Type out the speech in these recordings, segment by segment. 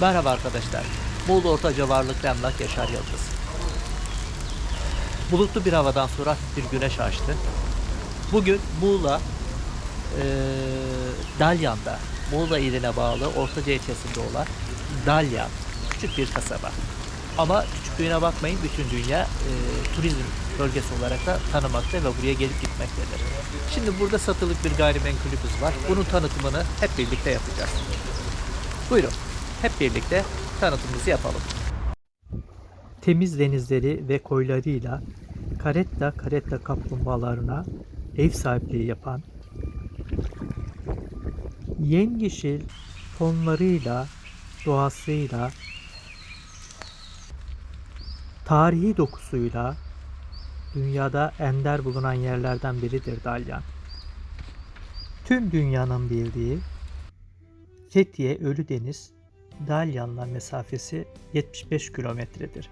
Merhaba arkadaşlar. Muğla Ortaca Varlıklı Emlak Yaşar Yıldız. Bulutlu bir havadan sonra bir güneş açtı. Bugün Muğla eee Dalyan'da, Muğla iline bağlı Ortaca ilçesinde olan Dalyan, küçük bir kasaba. Ama küçüklüğüne bakmayın bütün dünya eee, turizm bölgesi olarak da tanımakta ve buraya gelip gitmektedir. Şimdi burada satılık bir gayrimenkulümüz var. Bunun tanıtımını hep birlikte yapacağız. Buyurun hep birlikte tanıtımımızı yapalım. Temiz denizleri ve koylarıyla karetta karetta kaplumbağalarına ev sahipliği yapan yemyeşil tonlarıyla, doğasıyla, tarihi dokusuyla dünyada ender bulunan yerlerden biridir Dalyan. Tüm dünyanın bildiği Fethiye Ölüdeniz Dalyan'la mesafesi 75 kilometredir.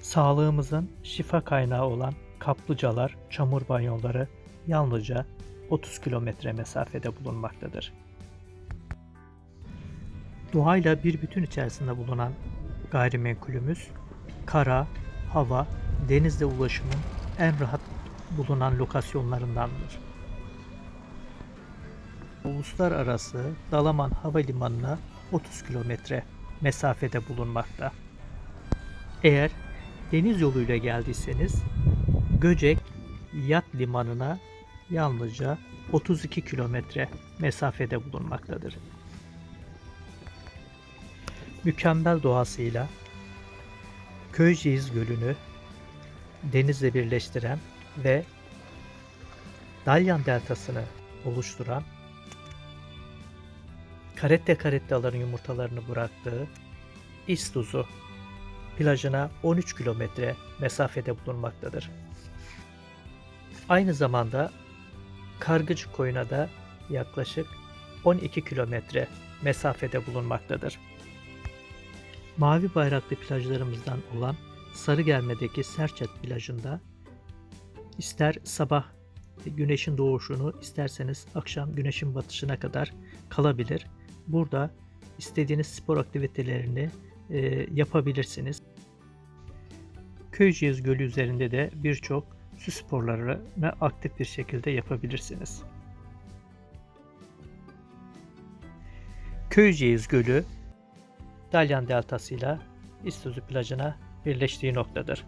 Sağlığımızın şifa kaynağı olan kaplıcalar, çamur banyoları yalnızca 30 kilometre mesafede bulunmaktadır. Doğayla bir bütün içerisinde bulunan gayrimenkulümüz kara, hava, denizle ulaşımın en rahat bulunan lokasyonlarındandır. Uluslararası Dalaman Havalimanı'na 30 kilometre mesafede bulunmakta. Eğer deniz yoluyla geldiyseniz Göcek Yat Limanı'na yalnızca 32 kilometre mesafede bulunmaktadır. Mükemmel doğasıyla Köyceğiz Gölü'nü denizle birleştiren ve Dalyan Deltası'nı oluşturan karette karettaların yumurtalarını bıraktığı İstuzu plajına 13 kilometre mesafede bulunmaktadır. Aynı zamanda Kargıcı Koyu'na da yaklaşık 12 kilometre mesafede bulunmaktadır. Mavi bayraklı plajlarımızdan olan Sarıgerme'deki Serçet plajında ister sabah güneşin doğuşunu isterseniz akşam güneşin batışına kadar kalabilir. Burada istediğiniz spor aktivitelerini e, yapabilirsiniz. Köyceğiz Gölü üzerinde de birçok su sporlarını aktif bir şekilde yapabilirsiniz. Köyceğiz Gölü Dalyan Deltası ile İstozu plajına birleştiği noktadır.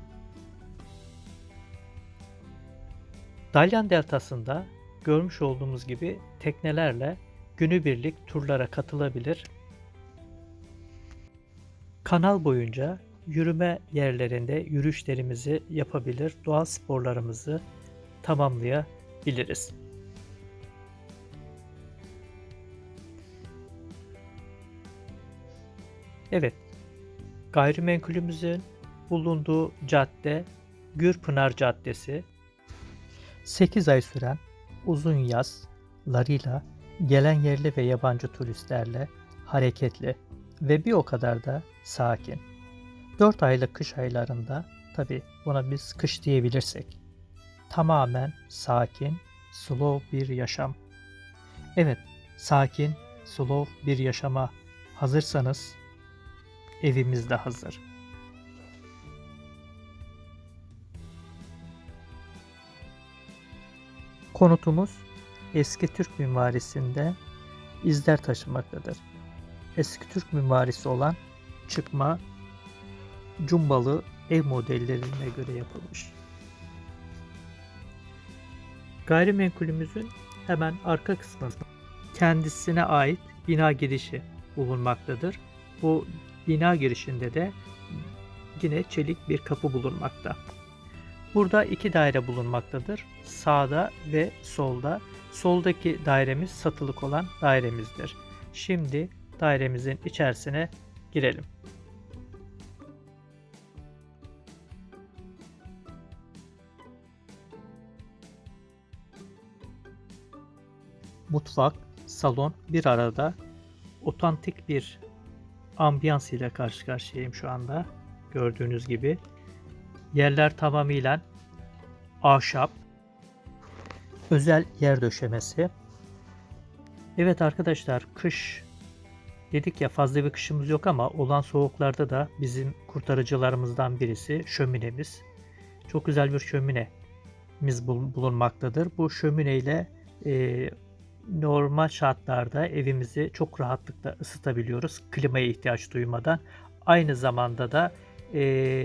Dalyan Deltası'nda görmüş olduğumuz gibi teknelerle günübirlik turlara katılabilir. Kanal boyunca yürüme yerlerinde yürüyüşlerimizi yapabilir, doğal sporlarımızı tamamlayabiliriz. Evet, gayrimenkulümüzün bulunduğu cadde Gürpınar Caddesi. 8 ay süren uzun yazlarıyla gelen yerli ve yabancı turistlerle hareketli ve bir o kadar da sakin. 4 aylık kış aylarında tabi buna biz kış diyebilirsek tamamen sakin, slow bir yaşam. Evet, sakin, slow bir yaşama hazırsanız evimiz de hazır. Konutumuz eski Türk mimarisinde izler taşımaktadır. Eski Türk mimarisi olan çıkma cumbalı ev modellerine göre yapılmış. Gayrimenkulümüzün hemen arka kısmında kendisine ait bina girişi bulunmaktadır. Bu bina girişinde de yine çelik bir kapı bulunmakta. Burada iki daire bulunmaktadır. Sağda ve solda. Soldaki dairemiz satılık olan dairemizdir. Şimdi dairemizin içerisine girelim. Mutfak, salon bir arada otantik bir ambiyans ile karşı karşıyayım şu anda. Gördüğünüz gibi. Yerler tamamıyla ahşap. Özel yer döşemesi. Evet arkadaşlar kış Dedik ya fazla bir kışımız yok ama olan soğuklarda da bizim kurtarıcılarımızdan birisi şöminemiz. Çok güzel bir şöminemiz bul- bulunmaktadır. Bu şömineyle e, normal şartlarda evimizi çok rahatlıkla ısıtabiliyoruz. Klimaya ihtiyaç duymadan. Aynı zamanda da e,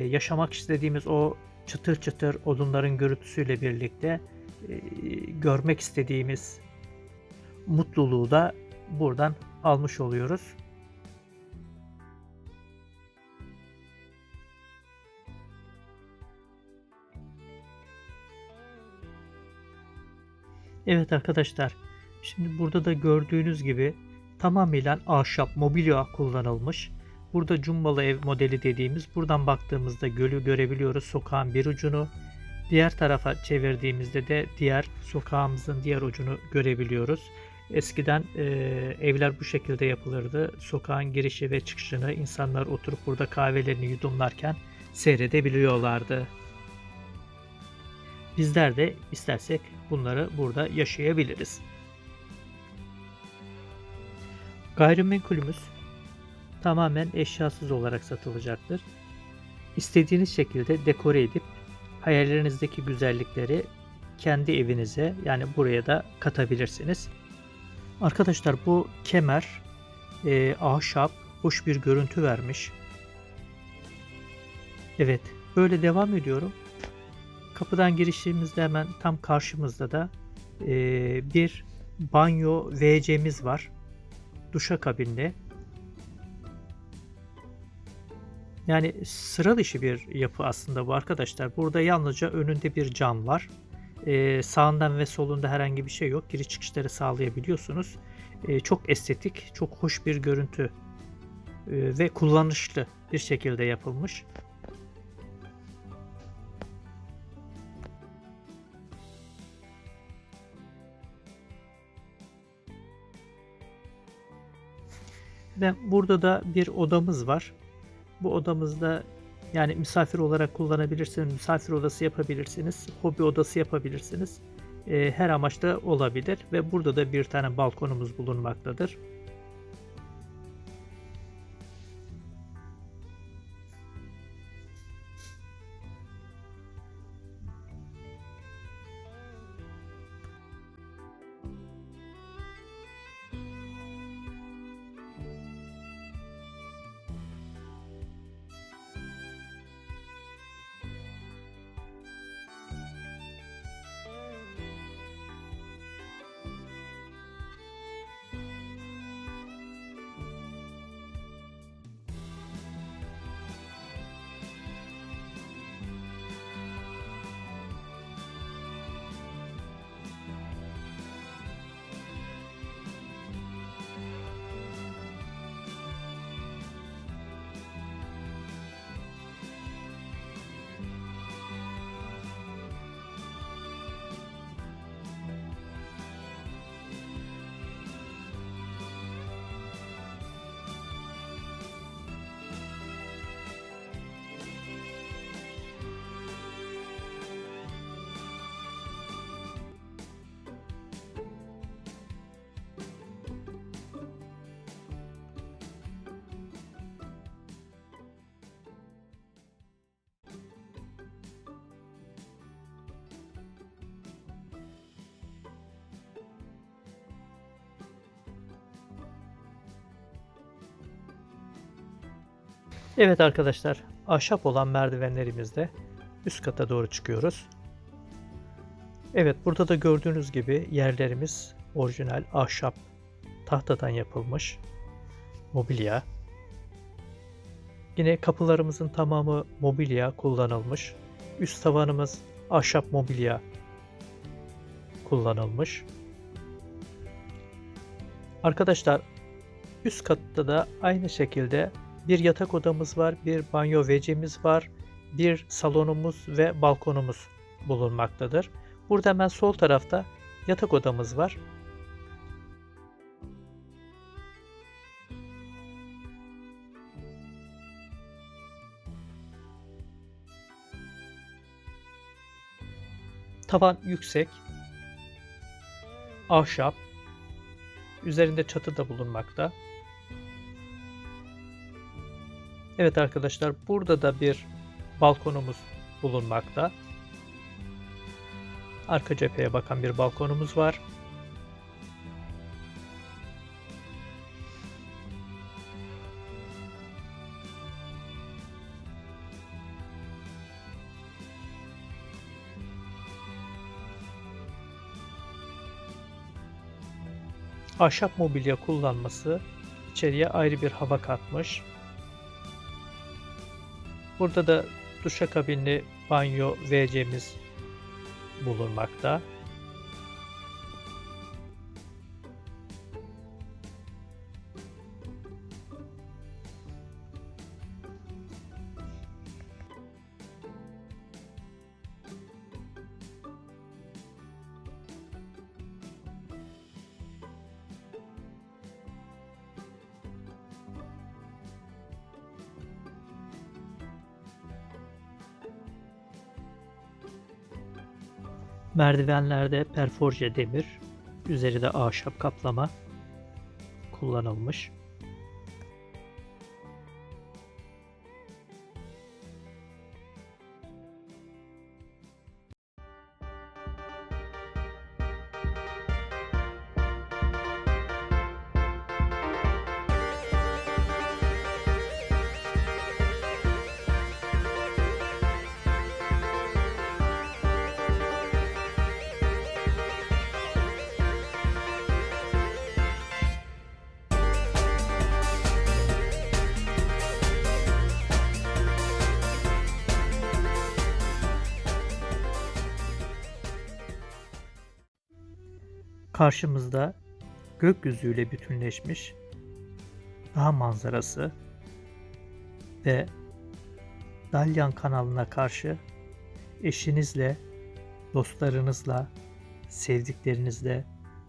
yaşamak istediğimiz o çıtır çıtır odunların gürültüsüyle birlikte görmek istediğimiz mutluluğu da buradan almış oluyoruz. Evet arkadaşlar, şimdi burada da gördüğünüz gibi tamamıyla ahşap mobilya kullanılmış. Burada cumbalı ev modeli dediğimiz buradan baktığımızda gölü görebiliyoruz sokağın bir ucunu. Diğer tarafa çevirdiğimizde de diğer sokağımızın diğer ucunu görebiliyoruz. Eskiden e, evler bu şekilde yapılırdı. Sokağın girişi ve çıkışını insanlar oturup burada kahvelerini yudumlarken seyredebiliyorlardı. Bizler de istersek bunları burada yaşayabiliriz. Gayrimenkulümüz tamamen eşyasız olarak satılacaktır. İstediğiniz şekilde dekore edip hayallerinizdeki güzellikleri kendi evinize yani buraya da katabilirsiniz. Arkadaşlar bu kemer e, ahşap hoş bir görüntü vermiş. Evet böyle devam ediyorum. Kapıdan girişimizde hemen tam karşımızda da e, bir banyo WC'miz var. Duşakabinli. Yani sıra dışı bir yapı aslında bu arkadaşlar. Burada yalnızca önünde bir cam var. Ee, sağından ve solunda herhangi bir şey yok. Giriş çıkışları sağlayabiliyorsunuz. Ee, çok estetik, çok hoş bir görüntü ee, ve kullanışlı bir şekilde yapılmış. Ve burada da bir odamız var. Bu odamızda yani misafir olarak kullanabilirsiniz, misafir odası yapabilirsiniz, hobi odası yapabilirsiniz. Ee, her amaçta olabilir ve burada da bir tane balkonumuz bulunmaktadır. Evet arkadaşlar, ahşap olan merdivenlerimizde üst kata doğru çıkıyoruz. Evet, burada da gördüğünüz gibi yerlerimiz orijinal ahşap tahtadan yapılmış mobilya. Yine kapılarımızın tamamı mobilya kullanılmış. Üst tavanımız ahşap mobilya kullanılmış. Arkadaşlar üst katta da aynı şekilde bir yatak odamız var, bir banyo WC'miz var, bir salonumuz ve balkonumuz bulunmaktadır. Burada hemen sol tarafta yatak odamız var. Tavan yüksek, ahşap, üzerinde çatı da bulunmakta. Evet arkadaşlar burada da bir balkonumuz bulunmakta. Arka cepheye bakan bir balkonumuz var. Ahşap mobilya kullanması içeriye ayrı bir hava katmış. Burada da duşakabinli banyo WC'miz bulunmakta. Merdivenlerde perforje demir, üzeri de ahşap kaplama kullanılmış. Karşımızda gökyüzüyle bütünleşmiş dağ manzarası ve Dalyan kanalına karşı eşinizle, dostlarınızla, sevdiklerinizle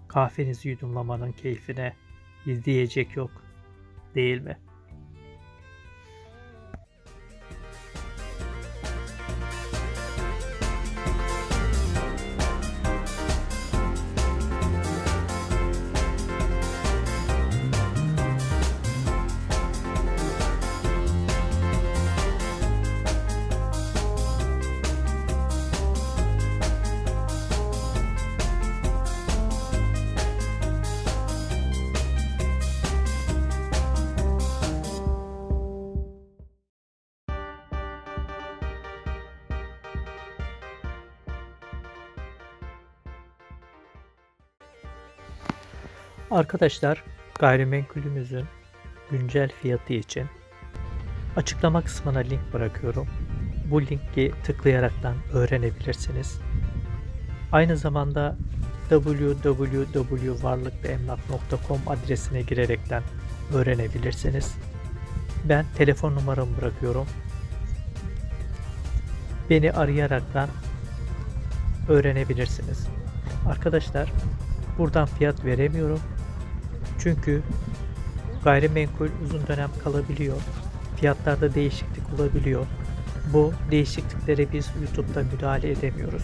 kahvenizi yudumlamanın keyfine bir yok değil mi? Arkadaşlar gayrimenkulümüzün güncel fiyatı için açıklama kısmına link bırakıyorum. Bu linki tıklayaraktan öğrenebilirsiniz. Aynı zamanda www.varlıklıemlak.com adresine girerekten öğrenebilirsiniz. Ben telefon numaramı bırakıyorum. Beni arayaraktan öğrenebilirsiniz. Arkadaşlar buradan fiyat veremiyorum. Çünkü gayrimenkul uzun dönem kalabiliyor. Fiyatlarda değişiklik olabiliyor. Bu değişikliklere biz YouTube'da müdahale edemiyoruz.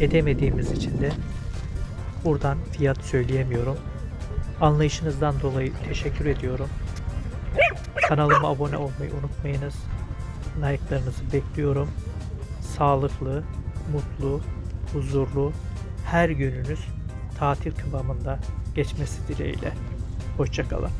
Edemediğimiz için de buradan fiyat söyleyemiyorum. Anlayışınızdan dolayı teşekkür ediyorum. Kanalıma abone olmayı unutmayınız. Like'larınızı bekliyorum. Sağlıklı, mutlu, huzurlu her gününüz tatil kıvamında geçmesi dileğiyle. Hoşçakalın.